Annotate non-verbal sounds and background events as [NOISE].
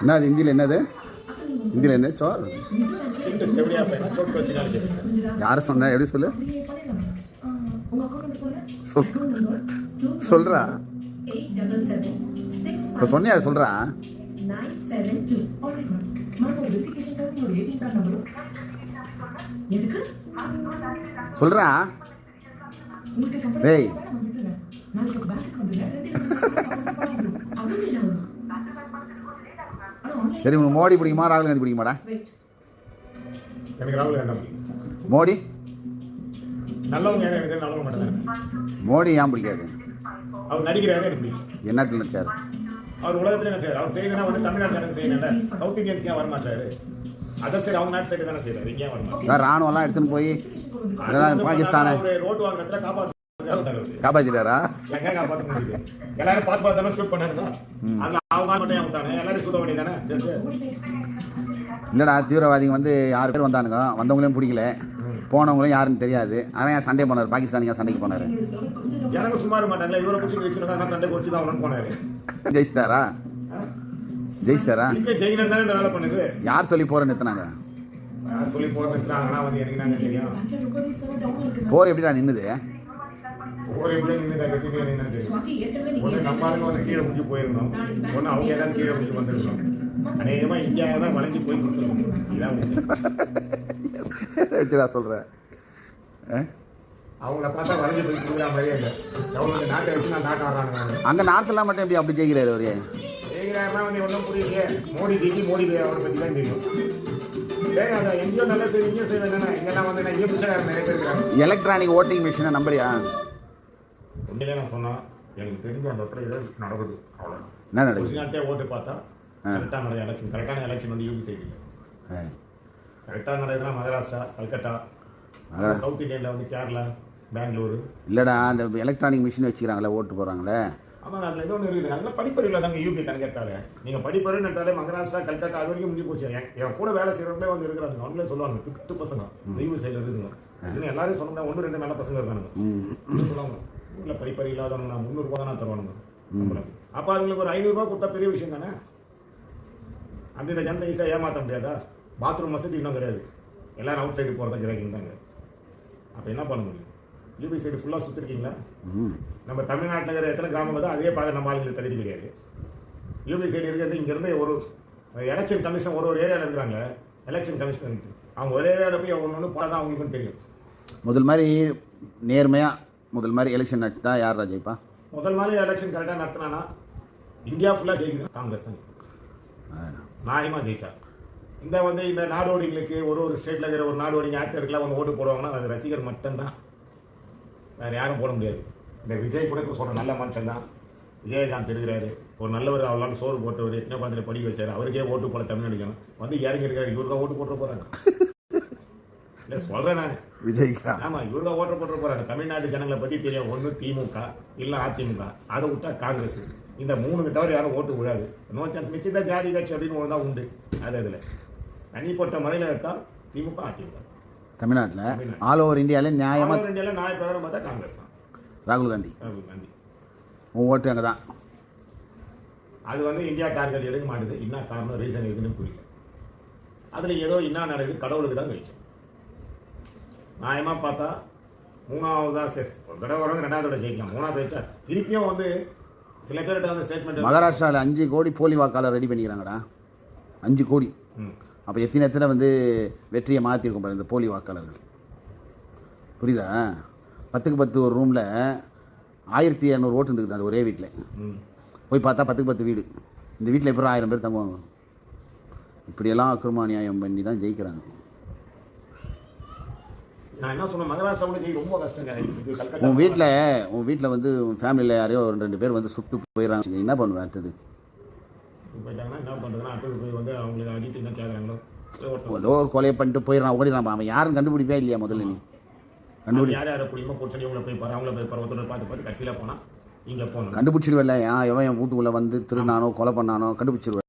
என்னது ஹிந்தியில் என்னது? ஹிந்தியில் என்ன? சோர் யார் சொன்ன? எப்படி சொல்லு? சொல் சொல்கிறா இப்போ சொன்னியா? சொல்கிறா எதுக்கு சொல்கிறா டேய் [LAUGHS] சரி உனக்கு மோடி பிடிக்குமா ராகுல் காந்தி பிடிக்குமாடா? எனக்கு ராகுல் காந்தி மோடி? மோடி ஏன் பிடிக்காது? அவர் நடிக்கிறாரு எனக்கு பிடிக்கும். என்னத்தில் நினச்சார் அவர் உலகத்துல செய்யறாரு அவர் செய்யணும்னா வந்து தமிழ்நாட்டு எனக்கு செய்யணும்ல சவுத் இந்தியன்ஸ் ஏன் வரமாட்டாரு? அதர் சைடு அவங்க நாட்டு சைடு தானே செய்யறாரு இங்கே வர மாட்டாரு அதான் ராணுவம்லாம் எடுத்துன்னு போய் பாகிஸ்தானை ரோட்டு வாங்குறதுல காப்பாற்ற முடியுது? எல்லாரும் பார்த்து பார்த்து தானே ஷூட் பண்ணாருங்க அதுல அவங்க மட்டும் ஏன் விட்டானே எல்லாரும் சுட வேண்டியதானே இல்லைடா தீவிரவாதிங்க வந்து ஆறு பேர் வந்தானுங்க? வந்தவங்களையும் பிடிக்கல. போனவங்களும் யாருன்னு தெரியாது. ஆனால் ஏன் சண்டே போனார்? பாகிஸ்தானிங்க சண்டைக்கு போனார். ஜனங்க சும்மா இருக்க மாட்டாங்களே? இவரை பிடிச்சி வச்சிருக்காங்க சண்டை குடிச்சு தான் அவனு போனாரு. ஜெயிச்சிட்டாரா? ஜெயிச்சிட்டாரா? இப்ப ஜெயினர் தானே இந்த வேலை பண்ணுது. யார் சொல்லி போகிறேன்னு நிறுத்தினாங்க போர் எப்படிடா நின்னுது? கட்டிட்டு சுவாதி ஏற்கனவே நீங்க ஒன்று நம்ம ஆளுங்க வந்து கீழே முடிஞ்சு போயிருந்தோம் ஒன்று அவங்க ஏதாவது கீழே முடிஞ்சு வந்திருக்கோம் அநேகமாக இந்தியா தான் வளைஞ்சு போய் கொடுத்துருக்கோம். இதான். வச்சுடா சொல்கிறேன் அவங்கள பார்த்தா வளைஞ்சு போய் கொடுக்குற மாதிரியே இல்லை. அவங்க நாட்டை வச்சு நான் நாட்டை வர்றாங்க அங்கே நார்த்தெல்லாம் மட்டும் எப்படி அப்படி ஜெயிக்கிறாரு அவரு? ஏங்கிறாருன்னா வந்து ஒன்றும் புரியலையே. மோடி ஜிக்கு மோடி அவரை பற்றி தான் தெரியும். நான் எலக்ட்ரானிக் ஓட்டிங் மிஷினை நம்புறியா? உண்மையிலே நான் சொன்னா எனக்கு தெரிஞ்ச அந்த இடத்துல ஏதோ நடக்குது அவ்வளோதான் என்ன நடக்குது? ஓட்டு பார்த்தா நடந்த எலெக்ஷன் கரெக்டான எலெக்ஷன் வந்து யூபி சைடு ஆ. கரெக்டாக நடக்குதுன்னா மகாராஷ்டிரா கல்கட்டா சவுத் இந்தியாவில் வந்து கேரளா பெங்களூரு. இல்லைடா அந்த எலக்ட்ரானிக் மிஷின் வச்சுக்கிறாங்களே ஓட்டு போகிறாங்களே ஆமாங்க அதில் ஏதோ ஒன்று இருக்குது. அதில் படிப்பறிவில் தாங்க யூபி கணக்கெட்டாலே நீங்கள் படிப்பறிவுன்னுட்டாலே மகாராஷ்டிரா கல்கட்டா அது வரைக்கும் முடிஞ்சு போச்சு. என் கூட வேலை செய்கிறவங்களே வந்து இருக்கிறாங்க. அவங்களே சொல்லுவாங்க திட்டு பசங்க. யூபி சைடில் இருக்குதுங்க எல்லாரும் சொன்னா ஒன்று ரெண்டு நல்ல பசங்க இருக்கானுங்க. இன்னும் சொல்லுவாங்க? ஊரில் படிப்பறி இல்லாதவங்க முந்நூறுபா தானே தருவானுங்க. சம்பளம். அப்போ அதுங்களுக்கு ஒரு ஐநூறுரூவா கொடுத்தா பெரிய விஷயம் தானே? அப்படின்ற ஜனத்தை ஈஸியாக ஏமாற்ற முடியாதா? பாத்ரூம் வசதி இன்னும் கிடையாது. எல்லாரும் அவுட் சைடு போகிறதா கிராக்கிங் தாங்க அப்போ என்ன பண்ண முடியும்? யூபி சைடு ஃபுல்லாக சுற்றிருக்கீங்களா நம்ம தமிழ்நாட்டில் இருக்கிற எத்தனை கிராமம் தான் அதே பார்க்க நம்ம ஆளுங்களுக்கு தகுதி கிடையாது யூபி சைடு இருக்கிறது இங்கேருந்து ஒரு எலெக்ஷன் கமிஷன் ஒரு ஒரு ஏரியாவில் இருக்கிறாங்க எலெக்ஷன் கமிஷன் அவங்க ஒரே ஏரியாவில் போய் ஒன்று ஒன்று போனால் தான் அவங்களுக்கும் தெரியும். முதல் மாதிரி நேர்மையாக முதல் மாதிரி எலெக்ஷன் நடத்தினா யார் ராஜிப்பா முதல் மாதிரி எலெக்ஷன் கரெக்டாக நடத்தினானா இந்தியா ஃபுல்லாக ஜெயிக்குது. காங்கிரஸ் தான். நியாயமாக ஜெயிச்சா. இந்த வந்து இந்த நாடோடிகளுக்கு ஒரு ஒரு ஸ்டேட்டில் இருக்கிற ஒரு நாடோடிங்க ஆக்டருக்குலாம் வந்து ஓட்டு போடுவாங்கன்னா அது ரசிகர் மட்டும்தான். வேறு யாரும் போட முடியாது. இந்த விஜய் கூட சொல்கிற நல்ல மனுஷன் தான். விஜயகாந்த் இருக்கிறாரு. ஒரு நல்லவர் அவ்வளோ சோறு போட்டவர் என்ன பார்த்துட்டு படிக்க வச்சார். அவருக்கே ஓட்டு போட தமிழ்நாடு வந்து இறங்கி இருக்காரு இவருக்கா ஓட்டு போட்டு போகிறாங்க இல்லை சொல்கிறேன் நான். விஜய்க்கா? ஆமா இவங்க ஓட்டர் போட்டு போறாங்க தமிழ்நாட்டு ஜனங்களை பத்தி தெரியும் ஒண்ணு திமுக இல்ல அதிமுக. அதை விட்டா காங்கிரஸ். இந்த மூணுக்கு தவிர யாரும் ஓட்டு விழாது. நோ சான்ஸ் மிச்சிந்த ஜாதி கட்சி அப்படின்னு ஒன்று தான் உண்டு. அது இதுல. தனிப்பட்ட முறையில் எடுத்தால் திமுக அதிமுக. தமிழ்நாட்டில் ஆல் ஓவர் இந்தியாவில் நியாயமாக ஆல் இந்தியாவில் நாய பிரகாரம் பார்த்தா காங்கிரஸ் தான். ராகுல் காந்தி. ராகுல் காந்தி. உன் ஓட்டு அங்கே தான். அது வந்து இந்தியா டார்கெட் எடுக்க மாட்டுது. என்ன காரணம் ரீசன் எதுன்னு புரியல. அதுல ஏதோ என்ன நடக்குது கடவுளுக்கு தான் கழிச்சு நியாயமா பார்த்தா மூணாவதா சரி ஒரு தடவை வரவங்க ரெண்டாவது தடவை ஜெயிக்கலாம். மூணாவது வச்சா திருப்பியும் வந்து சில பேர்கிட்ட வந்து ஸ்டேட்மெண்ட் மகாராஷ்டிராவில் அஞ்சு கோடி போலி வாக்காளர் ரெடி பண்ணிக்கிறாங்கடா. அஞ்சு கோடி. அப்போ எத்தனை எத்தனை வந்து வெற்றியை மாற்றிருக்கும் பாரு இந்த போலி வாக்காளர்கள். புரியுதா? பத்துக்கு பத்து ஒரு ரூமில் ஆயிரத்தி இரநூறு ஓட்டு இருந்துக்குது அந்த ஒரே வீட்டில் போய் பார்த்தா பத்துக்கு பத்து வீடு. இந்த வீட்டில் எப்பறம் ஆயிரம் பேர் தங்குவாங்க? இப்படியெல்லாம் அக்கிரம அநியாயம் பண்ணி தான் ஜெயிக்கிறாங்க. நான் என்ன சொன்னேன் மகாராஷ்டிராவில் ஜெயி ரொம்ப கஷ்டங்க. இது கல்கட்டா உன் வீட்டில் உன் வீட்டில் வந்து உன் ஃபேமிலியில் யாரையோ ஒரு ரெண்டு பேர் வந்து சுட்டு போயிடறாங்க. என்ன பண்ணுவேன் அடுத்தது? போயிட்டாங்கன்னா என்ன பண்றதுன்னா அடுத்தது போய் வந்து அவங்களுக்கு அடிட்டு என்ன கேட்குறாங்களோ ஏதோ ஒரு கொலையை பண்ணிட்டு போயிடறான் ஓடிடறான் அவன் யாரும் கண்டுபிடிப்பே இல்லையா முதல்ல நீ? கண்டுபிடி யார் யாரை பிடிக்குமோ பிடிச்சடி இவங்களை போய் பாரு அவங்கள போய் பருவத்தோட பார்த்து பார்த்து கட்சியில் போனால் இங்கே போகணும் கண்டுபிடிச்சிடுவேல்ல ஏன் எவன் என் வீட்டுக்குள்ளே வந்து திருநானோ கொலை பண்ணானோ கண்டுபிடிச்சிருவேன்